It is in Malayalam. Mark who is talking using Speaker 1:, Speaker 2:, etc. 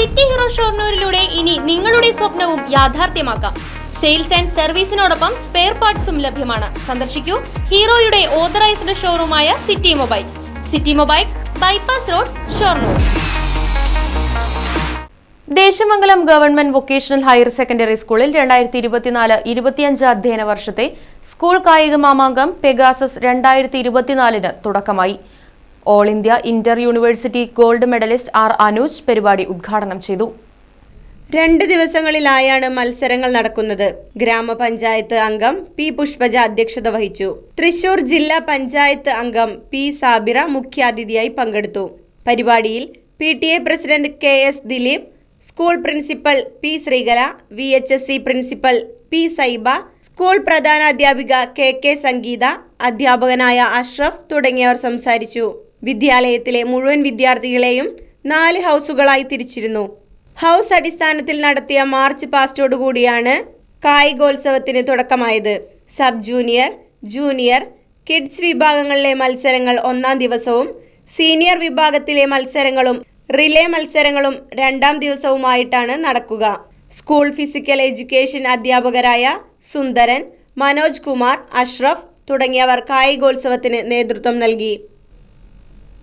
Speaker 1: സിറ്റി ഹീറോ ഷോർണൂരിലൂടെ ഇനി നിങ്ങളുടെ സ്വപ്നവും യാഥാർത്ഥ്യമാക്കാം. സെയിൽസ് ആൻഡ് സർവീസിനോടൊപ്പം സ്പെയർ പാർട്സും ലഭ്യമാണ്. സന്ദർശിക്കൂ ഹീറോയുടെ authorised ഷോറൂമായ city mobiles. City mobiles bypass road Shoranur. Desamangalam government vocational higher secondary സ്കൂളിൽ രണ്ടായിരത്തി ഇരുപത്തിനാല് ഇരുപത്തിയഞ്ച് അധ്യയന വർഷത്തെ സ്കൂൾ കായിക മാമാങ്കം പെഗാസസ് രണ്ടായിരത്തി ഇരുപത്തിനാലിന് തുടക്കമായി. All India inter university gold medallist R Anuj പരിപാടി ഉദ്ഘാടനം ചെയ്തു.
Speaker 2: രണ്ട് ദിവസങ്ങളിലായാണ് മത്സരങ്ങൾ നടക്കുന്നത്. ഗ്രാമപഞ്ചായത്ത് അംഗം പി പുഷ്പജ അധ്യക്ഷത വഹിച്ചു. തൃശൂർ ജില്ലാ പഞ്ചായത്ത് അംഗം പി സാബിറ മുഖ്യാതിഥിയായി പങ്കെടുത്തു. പരിപാടിയിൽ P T A president K S Dileep school principal P Sreekala V H S C principal P Saiba school പ്രധാനാധ്യാപിക K K Sangeetha അധ്യാപകനായ അഷ്റഫ് തുടങ്ങിയവർ സംസാരിച്ചു. വിദ്യാലയത്തിലെ മുഴുവൻ വിദ്യാർത്ഥികളെയും നാല് ഹൗസുകളായി തിരിച്ചിരുന്നു. ഹൗസ് അടിസ്ഥാനത്തിൽ നടത്തിയ മാർച്ച് പാസ്റ്റോടുകൂടിയാണ് കായികോത്സവത്തിന് തുടക്കമായത്. സബ് ജൂനിയർ ജൂനിയർ കിഡ്സ് വിഭാഗങ്ങളിലെ മത്സരങ്ങൾ ഒന്നാം ദിവസവും സീനിയർ വിഭാഗത്തിലെ മത്സരങ്ങളും റിലേ മത്സരങ്ങളും രണ്ടാം ദിവസവുമായിട്ടാണ് നടക്കുക. സ്കൂൾ ഫിസിക്കൽ എഡ്യൂക്കേഷൻ അധ്യാപകരായ സുന്ദരൻ മനോജ് കുമാർ അഷ്റഫ് തുടങ്ങിയവർ കായികോത്സവത്തിന് നേതൃത്വം നൽകി.